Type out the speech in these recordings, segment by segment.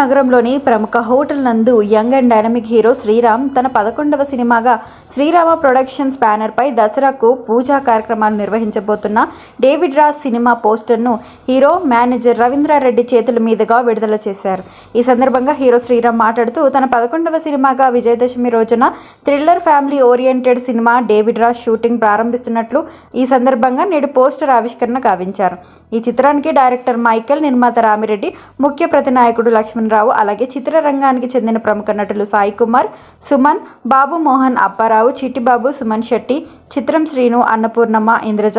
నగరంలోని ప్రముఖ హోటల్ నందు young and dynamic hero Sriram తన పదకొండవ సినిమాగా శ్రీరామ ప్రొడక్షన్స్ బ్యానర్పై దసరాకు పూజా కార్యక్రమాలు నిర్వహించబోతున్న డేవిడ్ రాజ్ సినిమా పోస్టర్ను హీరో మేనేజర్ రవీంద్రారెడ్డి చేతుల మీదుగా విడుదల చేశారు. ఈ సందర్భంగా హీరో శ్రీరామ్ మాట్లాడుతూ తన పదకొండవ సినిమాగా విజయదశమి రోజున thriller family oriented cinema David Raj shooting ప్రారంభిస్తున్నట్లు ఈ సందర్భంగా నేడు పోస్టర్ ఆవిష్కరణ గావించారు. ఈ చిత్రానికి డైరెక్టర్ మైకెల్ నిర్మాత రామిరెడ్డి ముఖ్య ప్రతినాయకుడు లక్ష్మణ్ రావు అలాగే చిత్రరంగానికి చెందిన ప్రముఖ నటులు సాయి కుమార్ సుమన్ బాబు మోహన్ అప్పారావు చిట్టిబాబు సుమన్ శెట్టి చిత్రం శ్రీను అన్నపూర్ణమ్మ ఇంద్రజ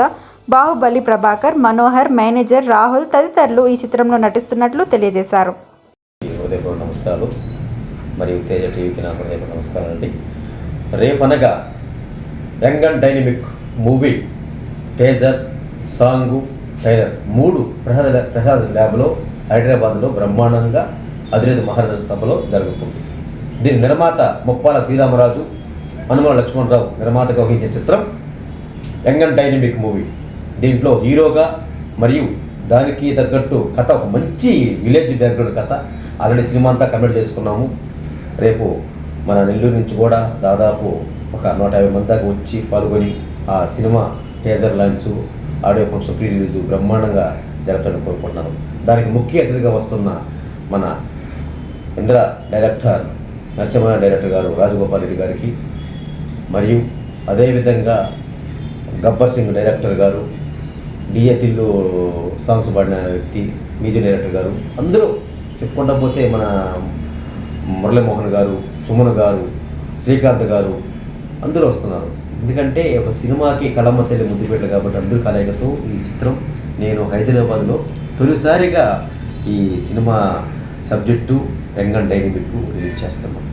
బాహుబలి ప్రభాకర్ మనోహర్ మేనేజర్ రాహుల్ తదితరులు ఈ చిత్రంలో నటిస్తున్నట్లు తెలియజేశారు. నమస్కారాలు. మరియు తేజ టీవీకి నాకు హృదయపూర్వక నమస్కారాలు అండి. రేపనగా young and dynamic movie teaser song trailer మూడు ప్రసాద్ ప్రసాద్ ల్యాబ్లో హైదరాబాద్లో బ్రహ్మాండంగా అధినేత మహారాజ సభలో జరుగుతుంది. దీని నిర్మాత ముప్పాల శ్రీరామరాజు హనుమల లక్ష్మణరావు నిర్మాతగా వహించే చిత్రం యంగ్ అండ్ డైనమిక్ మూవీ. దీంట్లో హీరోగా మరియు దానికి తగ్గట్టు కథ ఒక మంచి విలేజ్ బ్యాక్గ్రౌండ్ కథ ఆల్రెడీ సినిమా అంతా కమెంట్ చేసుకున్నాము. రేపు మన నెల్లూరు నుంచి కూడా దాదాపు ఒక నూట యాభై మంది దాకా వచ్చి పాల్గొని ఆ cinema teaser launch audio function pre release బ్రహ్మాండంగా జరపాలని కోరుకుంటున్నాను దానికి ముఖ్య అతిథిగా వస్తున్న మన ఇంద్ర డైరెక్టర్ నరసింహ డైరెక్టర్ గారు రాజగోపాల్ రెడ్డి గారికి మరియు అదేవిధంగా గబ్బర్ సింగ్ డైరెక్టర్ గారు డిఏ తిల్లు సాంగ్స్ పాడిన వ్యక్తి మ్యూజిక్ డైరెక్టర్ గారు అందరూ చెప్పుకుంటా పోతే మన మురళీమోహన్ గారు సుమన్ గారు శ్రీకాంత్ గారు అందరూ వస్తున్నారు. ఎందుకంటే ఒక సినిమాకి కళమ్మ తల్లి ముద్దు పెట్టారు కాబట్టి అందరూ కలయికతో ఈ చిత్రం నేను హైదరాబాద్లో తొలిసారిగా ఈ cinema subject young and dynamic release చేస్తున్నాం.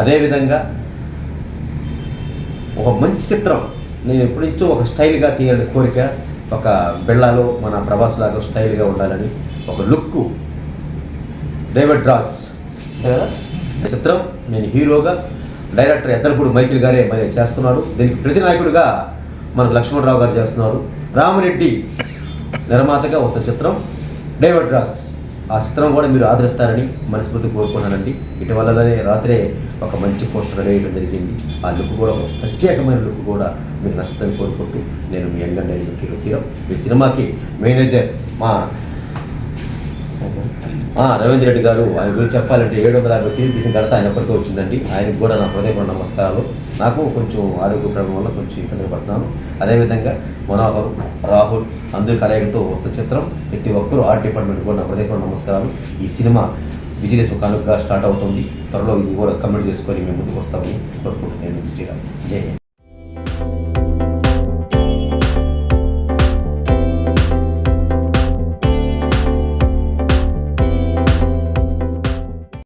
అదేవిధంగా ఒక మంచి చిత్రం నేను ఎప్పటి నుంచో ఒక స్టైల్గా తీయాలని కోరిక ఒక బిళ్ళలో మన ప్రభాస్ లాగా స్టైల్గా ఉండాలని ఒక లుక్ డేవిడ్ రాజ్. చిత్రం నేను హీరోగా డైరెక్టర్ ఎద్దలపూడి మైకిల్ గారే మరి చేస్తున్నాడు. దీనికి ప్రతినాయకుడిగా మనకు లక్ష్మణరావు గారు చేస్తున్నారు. రామరెడ్డి నిర్మాతగా వస్తున్న చిత్రం డేవిడ్ రాజ్. ఆ చిత్రం కూడా మీరు ఆదరిస్తారని మనస్ఫూర్తి కోరుకున్నానండి. ఇటీవలనే రాత్రే ఒక మంచి పోస్టర్ అనేయడం జరిగింది. ఆ లుక్ కూడా ఒక ప్రత్యేకమైన లుక్ కూడా మీకు నచ్చుతుందని కోరుకుంటూ నేను మీ యంగ్ డైరెక్టర్ మీ ఈ సినిమాకి మేనేజర్ మా రవీంద్ర రెడ్డి గారు ఆయన గురించి చెప్పాలంటే ఏడు వందల యాభై సీట్లు తీసిన ఘనత ఆయన ఒక్కరితో వచ్చిందండి. ఆయనకు కూడా నా హృదయపూర్ణ నమస్కారాలు. నాకు కొంచెం ఆరోగ్య ప్రాబ్లం వల్ల కొంచెం ఇబ్బంది పడుతున్నాను. అదేవిధంగా మనోహర్ రాహుల్ అందరి కలయికతో వస్తున్న చిత్రం ప్రతి ఒక్కరూ ఆర్ట్ డిపార్ట్మెంట్ కూడా నా హృదయపూర్ణ నమస్కారాలు. ఈ సినిమా విజయదేశం కానుకగా స్టార్ట్ అవుతుంది. త్వరలో ఇది కూడా కంప్లీట్ చేసుకొని మేము ముందుకు వస్తామని కోరుకుంటున్నాను నేను. జై